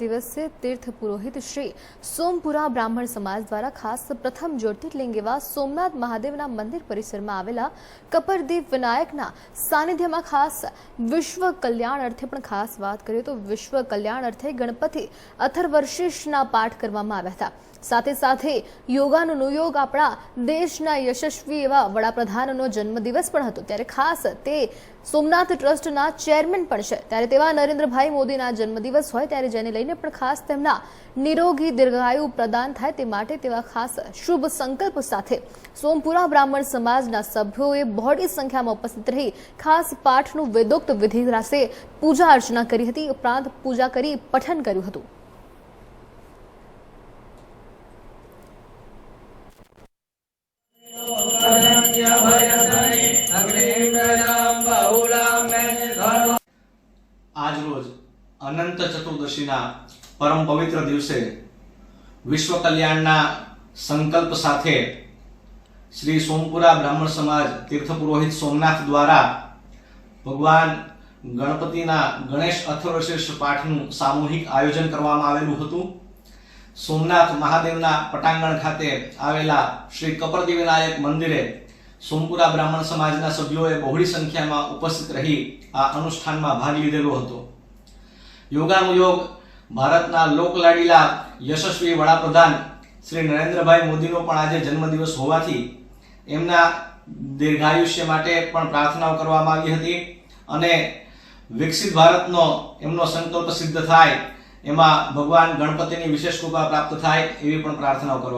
દિવસે તીર્થ પુરોહિત શ્રી સોમપુરા બ્રાહ્મણ સમાજ દ્વારા ખાસ પ્રથમ જ્યોતિર્લિંગ એવા સોમનાથ મહાદેવના મંદિર પરિસરમાં આવેલા કપરદીપ વિનાયકના સાનિધ્યમાં ખાસ વિશ્વ કલ્યાણ અર્થે પણ ખાસ વાત કરીએ તો વિશ્વ કલ્યાણ અર્થે ગણપતિ અથર્વર્ષિષના પાઠ કરવામાં આવ્યા હતા સાથે સાથે યોગાનો યોગ આપણા દેશના યશસ્વી એવા વડાપ્રધાનનો જન્મદિવસ પણ હતો. ત્યારે ખાસ તે સોમનાથ ટ્રસ્ટના ચેરમેન પણ છે. ત્યારે તેવા નરેન્દ્રભાઈ મોદીના જન્મદિવસ હોય ત્યારે જેને લઈને પણ ખાસ તેમના નિરોગી દીર્ઘાયુ પ્રદાન થાય તે માટે તેવા ખાસ શુભ સંકલ્પ સાથે સોમપુરા બ્રાહ્મણ સમાજના સભ્યોએ બહોળી સંખ્યામાં ઉપસ્થિત રહી ખાસ પાઠનું વેદોક્ત વિધિ રાસે પૂજા અર્ચના કરી હતી. ઉપરાંત પૂજા કરી, પઠન કર્યું હતું. આજરોજ અનંત ચતુર્દશીના પરમ પવિત્ર દિવસે વિશ્વ કલ્યાણના સંકલ્પ સાથે શ્રી સોમપુરા બ્રાહ્મણ સમાજ તીર્થ પુરોહિત સોમનાથ દ્વારા ભગવાન ગણપતિના ગણેશ અથર્વશીર્ષ પાઠનું સામૂહિક આયોજન કરવામાં આવેલું હતું. સોમનાથ મહાદેવના પટાંગણ ખાતે આવેલા શ્રી કપરદી વિનાયક મંદિરે સોમપુરા બ્રાહ્મણ સમાજના સભ્યોએ બહોળી સંખ્યામાં ઉપસ્થિત રહી આ અનુષ્ઠાનમાં ભાગ લીધેલો હતો. યોગાનુયોગ ભારતના લોકલાડીલા યશસ્વી વડાપ્રધાન શ્રી નરેન્દ્રભાઈ મોદીનો પણ આજે જન્મદિવસ હોવાથી એમના દીર્ઘાયુષ્ય માટે પણ પ્રાર્થનાઓ કરવામાં આવી હતી અને વિકસિત ભારતનો એમનો સંકલ્પ સિદ્ધ થાય, એમાં ભગવાન ગણપતિની વિશેષ કૃપા પ્રાપ્ત થાય એવી પણ પ્રાર્થનાઓ કરવામાં